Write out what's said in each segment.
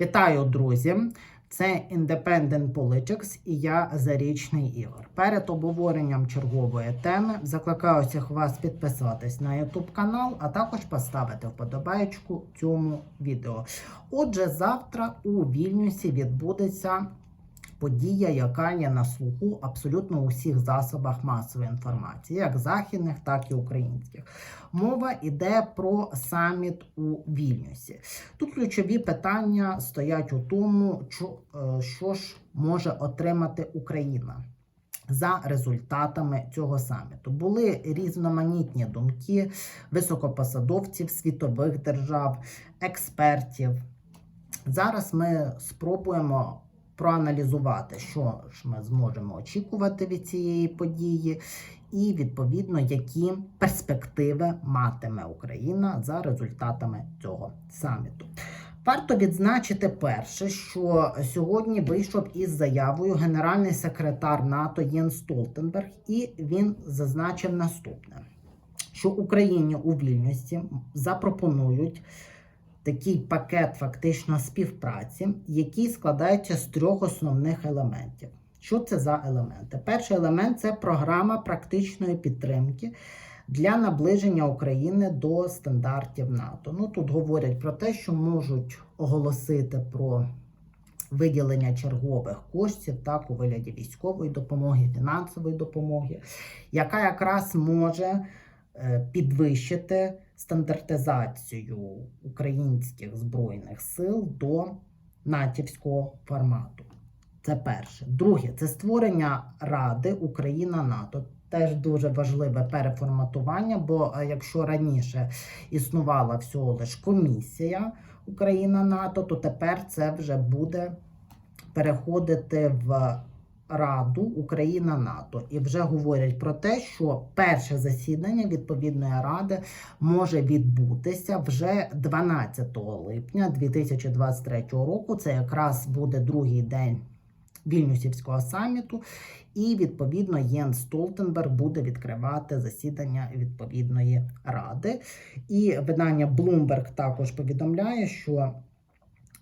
Вітаю, друзі! Це Independent Politics і я Зарічний Ігор. Перед обговоренням чергової теми закликаю всіх вас підписатись на YouTube канал, а також поставити вподобайку цьому відео. Отже, завтра у Вільнюсі відбудеться подія, яка є на слуху абсолютно у всіх засобах масової інформації, як західних, так і українських. Мова йде про саміт у Вільнюсі. Тут ключові питання стоять у тому, е, що ж може отримати Україна. За результатами цього саміту були різноманітні думки високопосадовців світових держав, експертів. Зараз ми спробуємо проаналізувати, що ж ми зможемо очікувати від цієї події, і відповідно, які перспективи матиме Україна за результатами цього саміту. Варто відзначити перше, що сьогодні вийшов із заявою генеральний секретар НАТО Єн Столтенберг, і він зазначив наступне: що Україні у вільності запропонують такий пакет фактично співпраці, який складається з трьох основних елементів. Що це за елементи? Перший елемент це програма практичної підтримки для наближення України до стандартів НАТО. Ну тут говорять про те, що можуть оголосити про виділення чергових коштів так у вигляді військової допомоги, фінансової допомоги, яка якраз може підвищити стандартизацію українських збройних сил до натівського формату. Це перше. Друге, це створення Ради Україна-НАТО. Теж дуже важливе переформатування, бо е, якщо раніше існувала всього лиш комісія Україна-НАТО, то тепер це вже буде переходити в Раду Україна-НАТО. І вже говорять про те, що перше засідання відповідної ради може відбутися вже 12 липня 2023 року. Це якраз буде другий день. Вільнюсівського саміту, і відповідно Єн Столтенберг буде відкривати засідання відповідної ради. І видання Bloomberg також повідомляє, що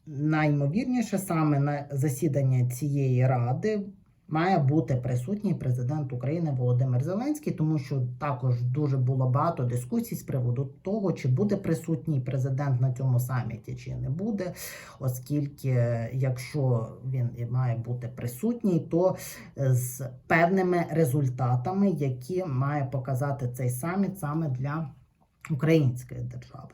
наймовірніше саме на засідання цієї ради. Має бути присутній президент України Володимир Зеленський, тому що також дуже було багато дискусій з приводу того, чи буде присутній президент на цьому саміті, чи не буде. Оскільки, якщо він і має бути присутній, то з певними результатами, які має показати цей саміт саме для. Української держави.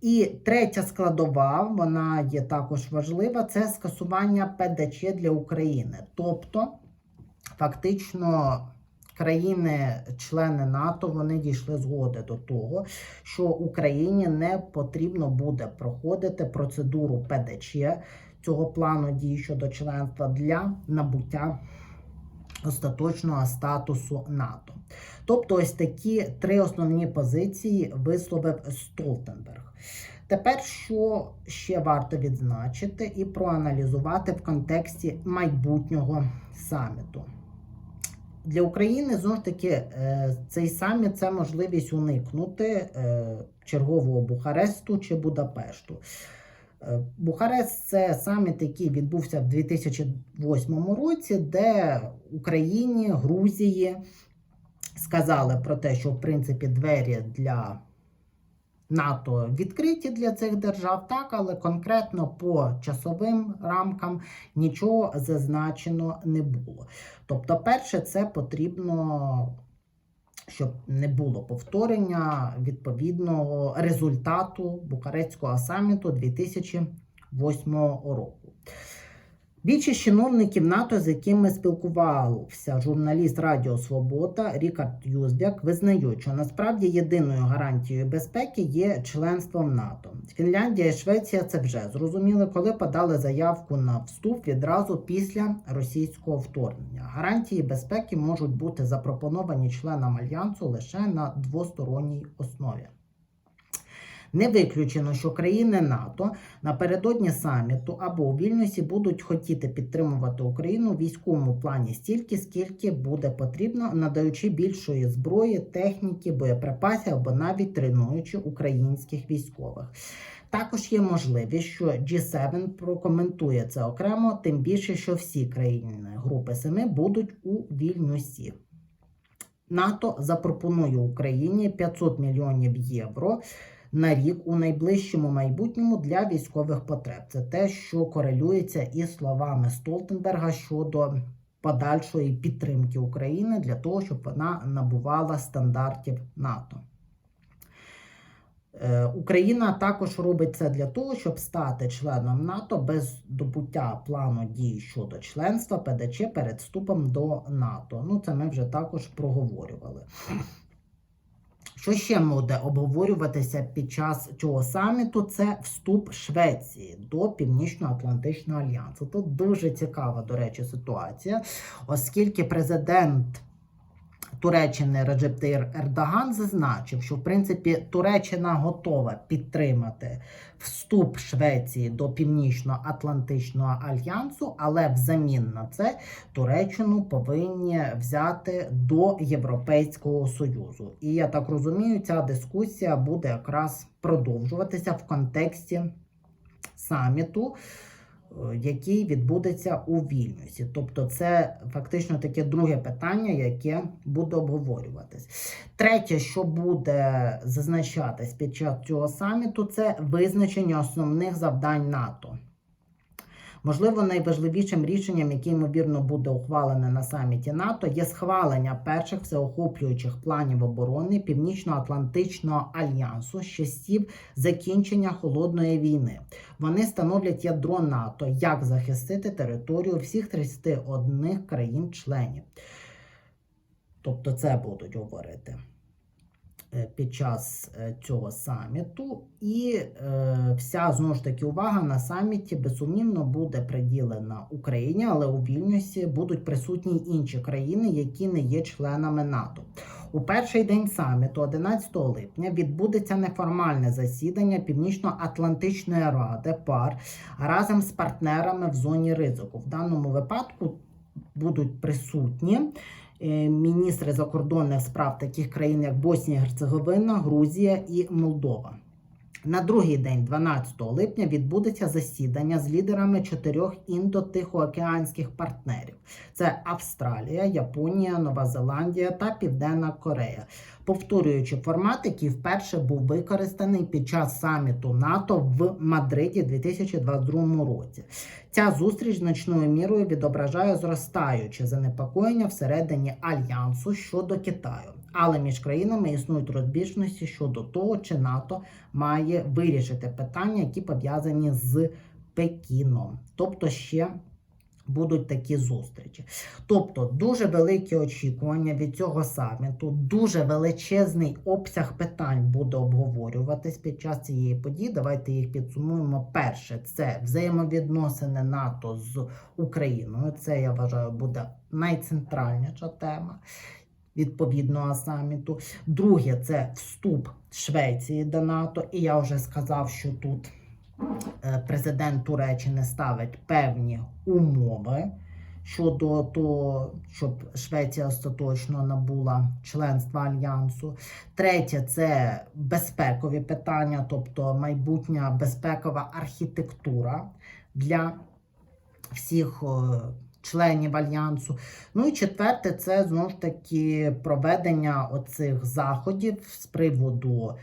І третя складова, вона є також важлива, це скасування ПДЧ для України. Тобто, фактично, країни-члени НАТО вони дійшли згоди до того, що Україні не потрібно буде проходити процедуру ПДЧ цього плану дій щодо членства для набуття остаточного статусу НАТО. Тобто, ось такі три основні позиції висловив Столтенберг. Тепер, що ще варто відзначити і проаналізувати в контексті майбутнього саміту. Для України знову ж таки е, цей саміт це можливість уникнути е, чергового Бухаресту чи Будапешту. Е, Бухарест це саміт, який відбувся в 2008 році, де Україні, Грузії сказали про те, що в принципі двері для НАТО відкриті для цих держав, так, але конкретно по часовим рамкам нічого зазначено не було. Тобто, перше, це потрібно. Щоб не було повторення відповідного результату Бухарестського саміту 2008 року. Більшість чиновників НАТО, з якими спілкувався журналіст Радіо Свобода Рікард Юзбяк, визнають, що насправді єдиною гарантією безпеки є членство в НАТО. Фінляндія і Швеція це вже зрозуміли, коли подали заявку на вступ відразу після російського вторгнення. Гарантії безпеки можуть бути запропоновані членам альянсу лише на двосторонній основі. Не виключено, що країни НАТО напередодні саміту або у Вільнюсі будуть хотіти підтримувати Україну в військовому плані стільки, скільки буде потрібно, надаючи більшої зброї, техніки, боєприпасів або навіть тренуючи українських військових. Також є можливість, що G7 прокоментує це окремо, тим більше, що всі країни групи Семи будуть у Вільнюсі. НАТО запропонує Україні 500 мільйонів євро на рік у найближчому майбутньому для військових потреб. Це те, що корелюється із словами Столтенберга щодо подальшої підтримки України для того, щоб вона набувала стандартів НАТО. Е, Україна також робить це для того, щоб стати членом НАТО без добуття плану дій щодо членства ПДЧ перед вступом до НАТО. Ну, це ми вже також проговорювали. Що ще буде обговорюватися під час цього саміту? Це вступ Швеції до Північно-Атлантичного альянсу. Тут дуже цікава, до речі, ситуація, оскільки президент Туреччини Реджеп Таїр Ердоган зазначив, що в принципі Туреччина готова підтримати вступ Швеції до Північно-Атлантичного альянсу, але взамін на це Туреччину повинні взяти до Європейського Союзу. І я так розумію, ця дискусія буде якраз продовжуватися в контексті саміту. Е, Який відбудеться у Вільнюсі, тобто це фактично таке друге питання, яке буде обговорюватись. Третє, що буде зазначатись під час цього саміту, це визначення основних завдань НАТО. Можливо, найважливішим рішенням, яке ймовірно буде ухвалене на саміті НАТО, є схвалення перших всеохоплюючих планів оборони Північно-Атлантичного альянсу з часів закінчення холодної війни. Вони становлять ядро НАТО, як захистити територію всіх 31 країн-членів. Тобто, це будуть говорити під час е, цього саміту, і е, вся знову ж таки увага на саміті безсумнівно буде приділена Україні, але у Вільнюсі будуть присутні інші країни, які не є членами НАТО. У перший день саміту, 11 липня, відбудеться неформальне засідання Північно-Атлантичної ради ПАР разом з партнерами в зоні ризику. В даному випадку будуть присутні е, міністри закордонних справ таких країн, як Боснія, Герцеговина, Грузія і Молдова. На другий день, 12 липня, відбудеться засідання з лідерами чотирьох індо-тихоокеанських партнерів: це Австралія, Японія, Нова Зеландія та Південна Корея, повторюючи формат, який вперше був використаний під час саміту НАТО в Мадриді 2022 році. Ця зустріч значною мірою відображає зростаюче занепокоєння всередині альянсу щодо Китаю. Але між країнами існують розбіжності щодо того, чи НАТО має вирішити питання, які пов'язані з Пекіном. Тобто ще будуть такі зустрічі. Тобто дуже великі очікування від цього саміту, дуже величезний обсяг питань буде обговорюватись під час цієї події. Давайте їх підсумуємо. Перше, це взаємовідносини НАТО з Україною. Це я вважаю буде найцентральніша тема. Відповідного саміту. Друге, це вступ Швеції до НАТО. І я вже сказав, що тут е, президент Туреччини ставить певні умови щодо того, щоб Швеція остаточно набула членства альянсу. Третє це безпекові питання, тобто майбутня безпекова архітектура для всіх. Членів альянсу. Ну і четверте, це знову ж таки проведення оцих заходів з приводу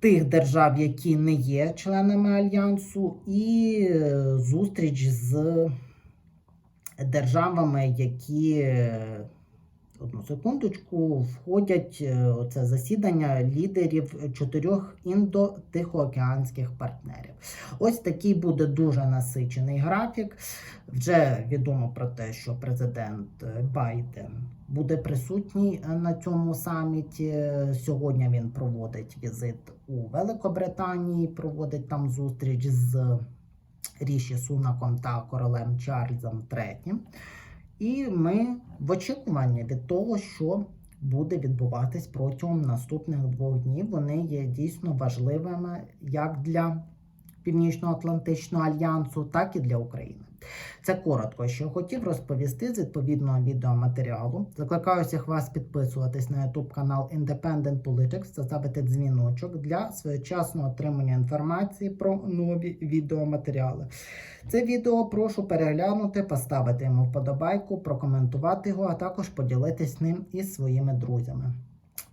тих держав, які не є членами альянсу, і е, зустріч з державами, які е, одну секундочку входять е, оце засідання лідерів чотирьох індо-тихоокеанських партнерів. Ось такий буде дуже насичений графік. Вже відомо про те, що президент е, Байден буде присутній е, на цьому саміті. Сьогодні він проводить візит у Великобританії, проводить там зустріч з Ріші Сунаком та королем Чарльзом III. І ми в очікуванні від того, що буде відбуватись протягом наступних двох днів. Вони є дійсно важливими як для Північно-Атлантичного альянсу, так і для України. Це коротко, що хотів розповісти з відповідного відеоматеріалу. Закликаю всіх вас підписуватись на YouTube канал Independent Politics та ставити дзвіночок для своєчасного отримання інформації про нові відеоматеріали. Це відео прошу переглянути, поставити йому вподобайку, прокоментувати його, а також поділитись ним із своїми друзями.